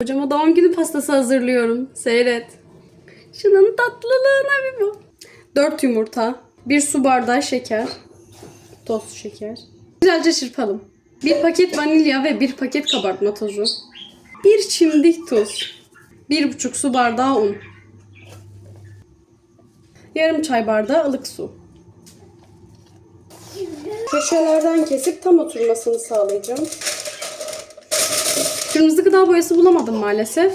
Hocama doğum günü pastası hazırlıyorum. Seyret. Şunun tatlılığına bir bak. 4 yumurta, 1 su bardağı şeker, toz şeker. Güzelce çırpalım. 1 paket vanilya ve 1 paket kabartma tozu. 1 çimdik tuz. 1,5 su bardağı un. Yarım çay bardağı ılık su. Köşelerden kesip tam oturmasını sağlayacağım. Kırmızı gıda boyası bulamadım maalesef.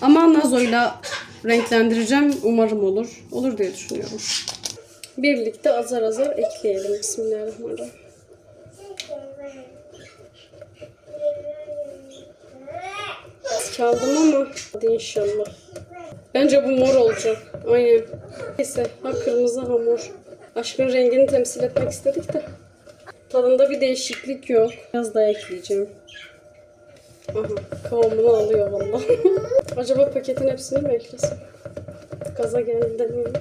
Ama nazoyla renklendireceğim. Umarım olur. Olur diye düşünüyorum. Birlikte azar azar ekleyelim. Bismillahirrahmanirrahim. Az kaldım ama hadi inşallah. Bence bu mor olacak. Aynen. Neyse ha kırmızı hamur. Aşkın rengini temsil etmek istedik de. Tadında bir değişiklik yok. Biraz daha ekleyeceğim. Aha, kıvamını alıyor valla. Acaba paketin hepsini mi eklesem? Gaza geldi demiyorum.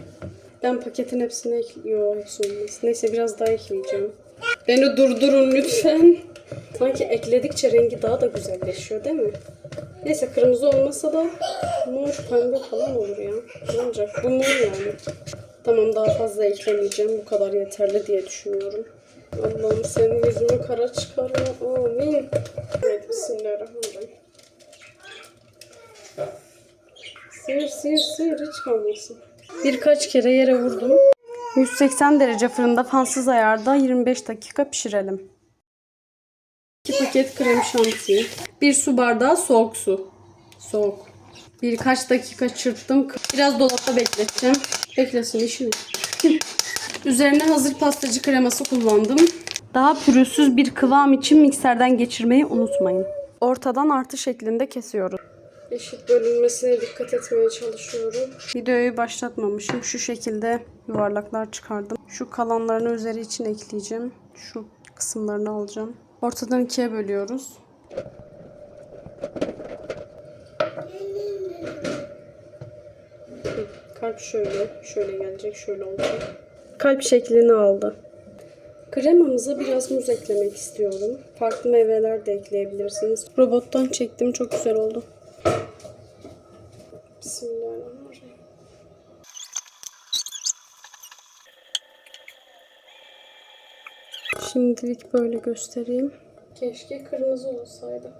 Ben paketin hepsini ekliyor. Hepsi olmaz. Neyse biraz daha ekleyeceğim. Beni durdurun lütfen. Sanki ekledikçe rengi daha da güzelleşiyor değil mi? Neyse kırmızı olmasa da mor pembe falan olur ya. Ne olacak? Bu mor yani. Tamam daha fazla eklemeyeceğim. Bu kadar yeterli diye düşünüyorum. Allah'ım senin yüzünü kara çıkarma. Amin. Evet bismillahirrahmanirrahim. Sıyır sıyır sıyır hiç kalmasın. Birkaç kere yere vurdum. 180 derece fırında fansız ayarda 25 dakika pişirelim. 2 paket krem şanti. 1 su bardağı soğuk su. Soğuk. Birkaç dakika çırptım. Biraz dolapta bekleteceğim. Beklesin işini. Üzerine hazır pastacı kreması kullandım. Daha pürüzsüz bir kıvam için mikserden geçirmeyi unutmayın. Ortadan artı şeklinde kesiyoruz. Eşit bölünmesine dikkat etmeye çalışıyorum. Videoyu başlatmamışım. Şu şekilde yuvarlaklar çıkardım. Şu kalanlarını üzeri için ekleyeceğim. Şu kısımlarını alacağım. Ortadan ikiye bölüyoruz. Kalp şöyle, şöyle gelecek, şöyle olacak. Kalp şeklini aldı. Kremamıza biraz muz eklemek istiyorum. Farklı meyveler de ekleyebilirsiniz. Robottan çektim, çok güzel oldu. Bismillahirrahmanirrahim. Şimdilik böyle göstereyim. Keşke kırmızı olsaydı.